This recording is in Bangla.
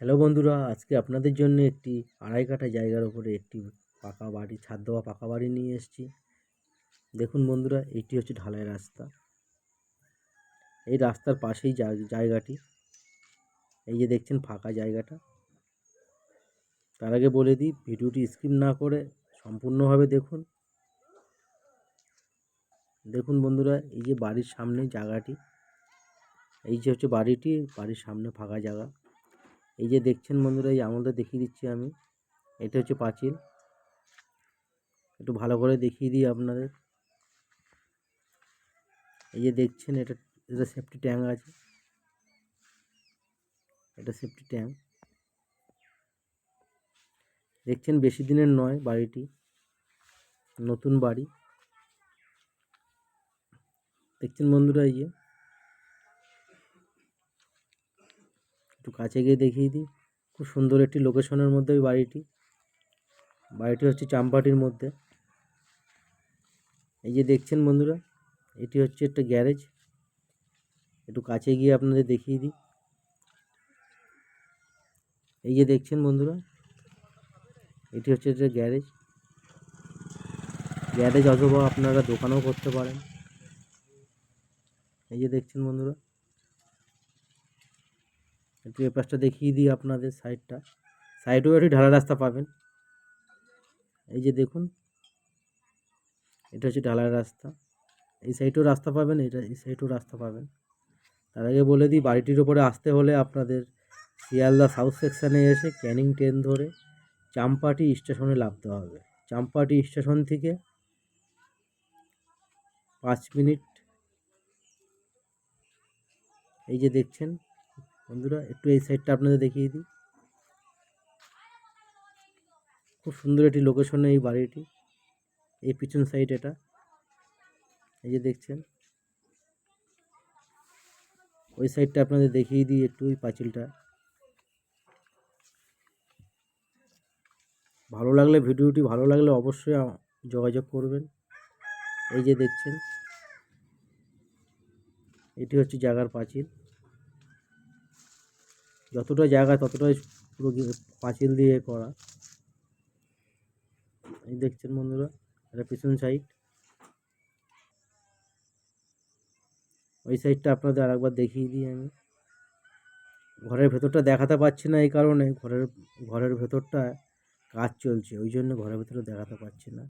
হ্যালো বন্ধুরা, আজকে আপনাদের জন্য একটি আড়াই কাঠা জায়গার উপরে একটি পাকা বাড়ি, ছাদ দেওয়া পাকা বাড়ি নিয়ে এসেছি। দেখুন বন্ধুরা, এটি হচ্ছে ঢালাই রাস্তা। এই রাস্তার পাশেই জায়গাটি। এই যে দেখছেন ফাঁকা জায়গাটা। তার আগে বলে দিই, ভিডিওটি স্কিপ না করে সম্পূর্ণভাবে দেখুন। দেখুন বন্ধুরা, এই যে বাড়ির সামনে জায়গাটি। এই যে হচ্ছে বাড়িটি, বাড়ির সামনে ফাঁকা জায়গা। এই যে দেখছেন বন্ধুরা, এই আঙুলটা দেখিয়ে দিচ্ছি আমি। এটা হচ্ছে পাঁচিল। একটু ভালো করে দেখিয়ে দিই আপনাদের। এই যে দেখছেন, এটা এটা সেফটি ট্যাঙ্ক আছে। এটা সেফটি ট্যাঙ্ক দেখছেন, বেশি দিনের নয় বাড়িটি। নতুন বাড়ি। দেখছেন বন্ধুরা, এই যে একটু কাছে গিয়ে দেখিয়ে দিই। খুব সুন্দর একটি লোকেশনের মধ্যে ওই বাড়িটি। বাড়িটি হচ্ছে চাম্পাটির মধ্যে। এই যে দেখছেন বন্ধুরা, এটি হচ্ছে একটা গ্যারেজ। একটু কাছে গিয়ে আপনাদের দেখিয়ে দিই। এই যে দেখছেন বন্ধুরা, এটি হচ্ছে একটা গ্যারেজ। গ্যারেজ অথবা আপনারা দোকানও করতে পারেন। এই যে দেখছেন বন্ধুরা একটু এ পাশটা দেখিয়ে দিই আপনাদের সাইডটা। সাইডেও একটি ঢালা রাস্তা পাবেন। এই যে দেখুন, এটা হচ্ছে ঢালাই রাস্তা। এই সাইডেও রাস্তা পাবেন, এটা এই সাইডেও রাস্তা পাবেন। তার আগে বলে দিই, বাড়িটির ওপরে আসতে হলে আপনাদের শিয়ালদা সাউথ সেকশানে এসে ক্যানিং ট্রেন ধরে চাম্পাটি স্টেশনে নামতে হবে। চাম্পাটি স্টেশন থেকে পাঁচ মিনিট। এই যে দেখছেন বন্ধুরা, একটু এই সাইডটা আপনাদের দেখিয়ে দিই। খুব সুন্দর একটি লোকেশনে এই বাড়িটি। এই পিছন সাইড এটা। এই যে দেখছেন। ওই সাইডটা আপনাদের দেখিয়ে দিই একটু ওই পাঁচিলটা। ভালো লাগলে, ভিডিওটি ভালো লাগলে অবশ্যই যোগাযোগ করবেন। এই যে দেখছেন। এটি হচ্ছে জায়গার পাঁচিল। যতটা জায়গা, ততটাই পুরো পাঁচিল দিয়ে করা। এই দেখছেন বন্ধুরা, এটা পিছন সাইড ওই সাইডটা আপনাদের আরেকবার দেখিয়ে দিই আমি। ঘরের ভেতরটা দেখাতে পারছি না এই কারণে, ঘরের ঘরের ভেতরটা কাজ চলছে, ওই জন্য ঘরের ভেতরে দেখাতে পারছি না।